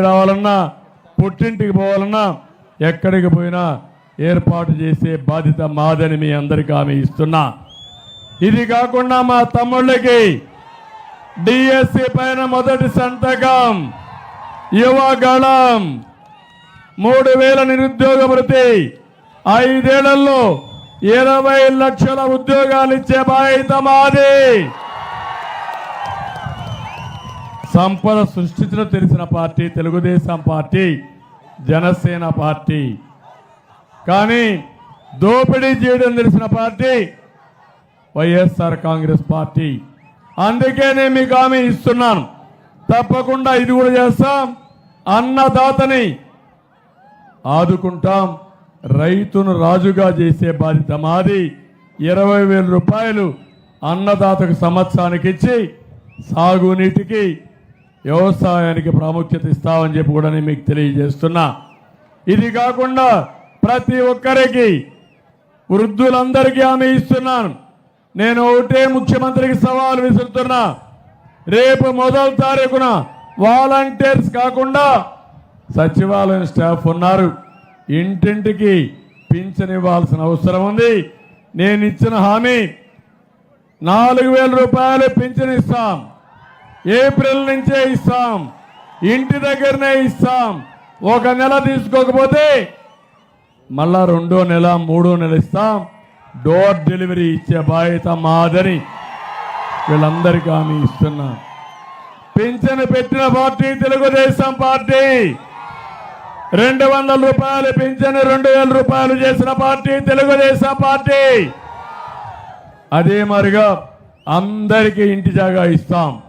రావాలన్నా పుట్టింటికి పోవాలన్నా ఎక్కడికి పోయినా ఏర్పాటు చేసే బాధ్యత మాదని మీ అందరికీ ఆమె ఇస్తున్నా. ఇది కాకుండా మా తమ్ముళ్ళకి డిఎస్సి పైన మొదటి సంతకం యువగళం మూడు వేల నిరుద్యోగ వృత్తి ఐదేళ్ళలో ఇరవై లక్షల ఉద్యోగాలు ఇచ్చే బాధ్యత మాది. సంపద సృష్టించడం తెలిసిన party Telugu Desam party Janasena party. కానీ దోపిడీ చేయడం తెలిసిన పార్టీ వైఎస్ఆర్ కాంగ్రెస్ పార్టీ. అందుకే నేను మీకు హామీ ఇస్తున్నాను. తప్పకుండా ఇది కూడా చేస్తాం. అన్నదాతని ఆదుకుంటాం. రైతును రాజుగా చేసే బాధ్యత మాది. ఇరవై వేల రూపాయలు అన్నదాతకు సంవత్సరానికి ఇచ్చి సాగునీటికి వ్యవసాయానికి ప్రాముఖ్యత ఇస్తామని చెప్పి కూడా నేను మీకు తెలియజేస్తున్నా. ఇది కాకుండా ప్రతి ఒక్కరికి వృద్ధులందరికీ హామీ ఇస్తున్నాను. నేను ఒకటే ముఖ్యమంత్రికి సవాల్ విసురుతున్నా. రేపు మొదటి తారీఖున వాలంటీర్స్ కాకుండా సచివాలయం స్టాఫ్ ఉన్నారు. ఇంటింటికి పింఛన్ ఇవ్వాల్సిన అవసరం ఉంది. నేను ఇచ్చిన హామీ నాలుగు వేల రూపాయలు పింఛన్ ఇస్తాం. ఏప్రిల్ నుంచే ఇస్తాం. ఇంటి దగ్గరనే ఇస్తాం. ఒక నెల తీసుకోకపోతే మళ్ళా రెండో నెల మూడో నెల ఇస్తాం. డోర్ డెలివరీ ఇచ్చే బాధ్యత మాదని వీళ్ళందరికీ హామీ ఇస్తున్నా. పింఛను పెట్టిన పార్టీ తెలుగుదేశం పార్టీ. రెండు వందల రూపాయలు పింఛను రెండు వేల రూపాయలు చేసిన పార్టీ తెలుగుదేశం పార్టీ. అదే మరిగా అందరికీ ఇంటి జాగా ఇస్తాం.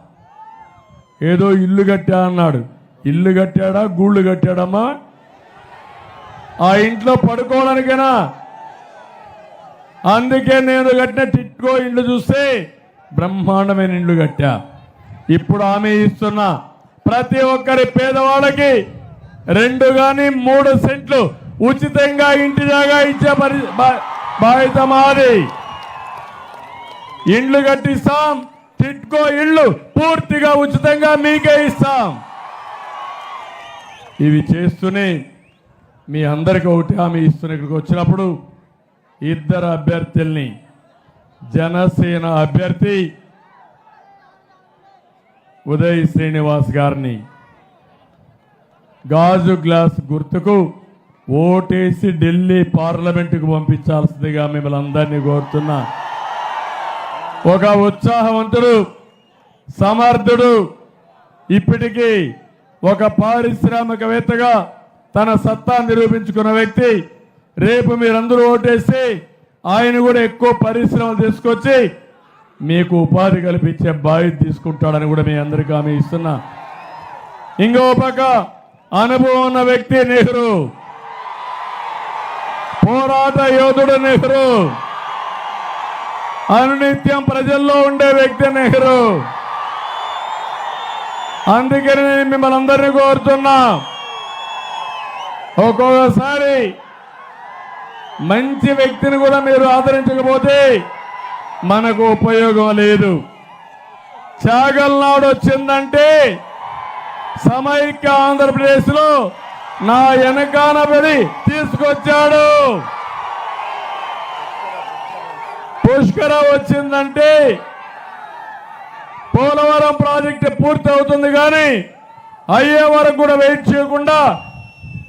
ఏదో ఇల్లు కట్టా అన్నాడు. ఇల్లు కట్టాడా? గూళ్ళు కట్టాడమ్మా? ఆ ఇంట్లో పడుకోవడానికేనా? అందుకే నేను కట్టిన టిట్కో ఇండ్లు చూస్తే బ్రహ్మాండమైన ఇల్లు కట్టా. ఇప్పుడు ఆమె ఇస్తున్నా ప్రతి ఒక్కరి పేదవాళ్ళకి రెండు కానీ మూడు సెంట్లు ఉచితంగా ఇంటి జాగా ఇచ్చే పరి బా- బాధ్యత మాది. ఇండ్లు కట్టిస్తాం. టిట్కో ఇళ్ళు పూర్తిగా ఉచితంగా మీకే ఇస్తాం. ఇవి చేస్తూనే మీ అందరికి ఒకటి హామీ ఇస్తున్న ఇక్కడికి వచ్చినప్పుడు ఇద్దరు అభ్యర్థుల్ని జనసేన అభ్యర్థి ఉదయ్ శ్రీనివాస్ గారిని గాజు గ్లాస్ గుర్తుకు ఓటేసి ఢిల్లీ పార్లమెంటుకు పంపించాల్సిందిగా మిమ్మల్ని అందరినీ కోరుతున్నా. ఒక ఉత్సాహవంతుడు సమర్థుడు ఇప్పటికీ ఒక పారిశ్రామికవేత్తగా తన సత్తా నిరూపించుకున్న వ్యక్తి. రేపు మీరందరూ ఓటేసి ఆయన కూడా ఎక్కువ పరిశ్రమలు తీసుకొచ్చి మీకు ఉపాధి కల్పించే బాధ్యత తీసుకుంటాడని కూడా మీ అందరికీ హామీ ఇస్తున్నా. ఇంకో పక్క అనుభవం ఉన్న వ్యక్తి నెహ్రూ. పోరాట యోధుడు నెహ్రూ. అనునిత్యం ప్రజల్లో ఉండే వ్యక్తి నెహ్రూ. అందుకని నేను మిమ్మల్ని అందరినీ కోరుతున్నా. ఒక్కొక్కసారి మంచి వ్యక్తిని కూడా మీరు ఆదరించకపోతే మనకు ఉపయోగం లేదు. చాగల్నాడు వచ్చిందంటే సమైక్య ఆంధ్రప్రదేశ్లో నా వెనకాన పడి తీసుకొచ్చాడు. పుష్కర వచ్చిందంటే పోలవరం ప్రాజెక్టు పూర్తి అవుతుంది కానీ అయ్యే వరకు కూడా వెయిట్ చేయకుండా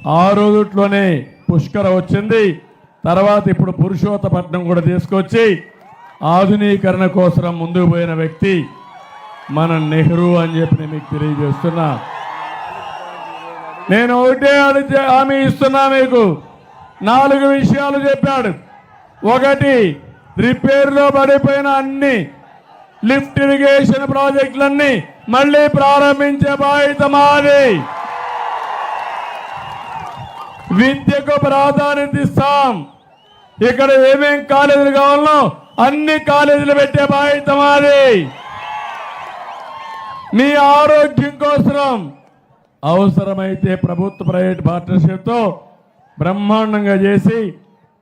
ఆ రోజుట్లోనే పుష్కర వచ్చింది. తర్వాత ఇప్పుడు పురుషోత్తపట్నం కూడా తీసుకొచ్చి ఆధునీకరణ కోసం ముందుకు పోయిన వ్యక్తి మన నెహ్రూ అని చెప్పి నేను మీకు తెలియజేస్తున్నా. నేను ఒకటే అడిగి హామీ ఇస్తున్నా మీకు. నాలుగు విషయాలు చెప్పాడు. ఒకటి రిపేర్లో పడిపోయిన అన్ని లిఫ్ట్ ఇరిగేషన్ ప్రాజెక్టులన్నీ మళ్ళీ ప్రారంభించే బాధ్యత మాది. విద్యకు ప్రాధాన్యత ఇస్తాం. ఇక్కడ ఏమేం కాలేజీలు కావాలనో అన్ని కాలేజీలు పెట్టే బాధ్యత మాది. మీ ఆరోగ్యం కోసం అవసరమైతే ప్రభుత్వ ప్రైవేట్ పార్ట్నర్షిప్తో బ్రహ్మాండంగా చేసి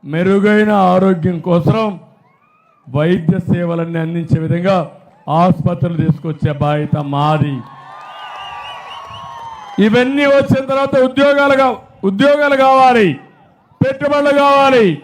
మెరుగైన ఆరోగ్యం కోసం వైద్య సేవలన్నీ అందించే విధంగా ఆసుపత్రులు తీసుకొచ్చే బాధ్యత మాది. ఇవన్నీ వచ్చిన తర్వాత ఉద్యోగాలుగా ఉద్యోగాలు కావాలి పెట్టుబడులు కావాలి.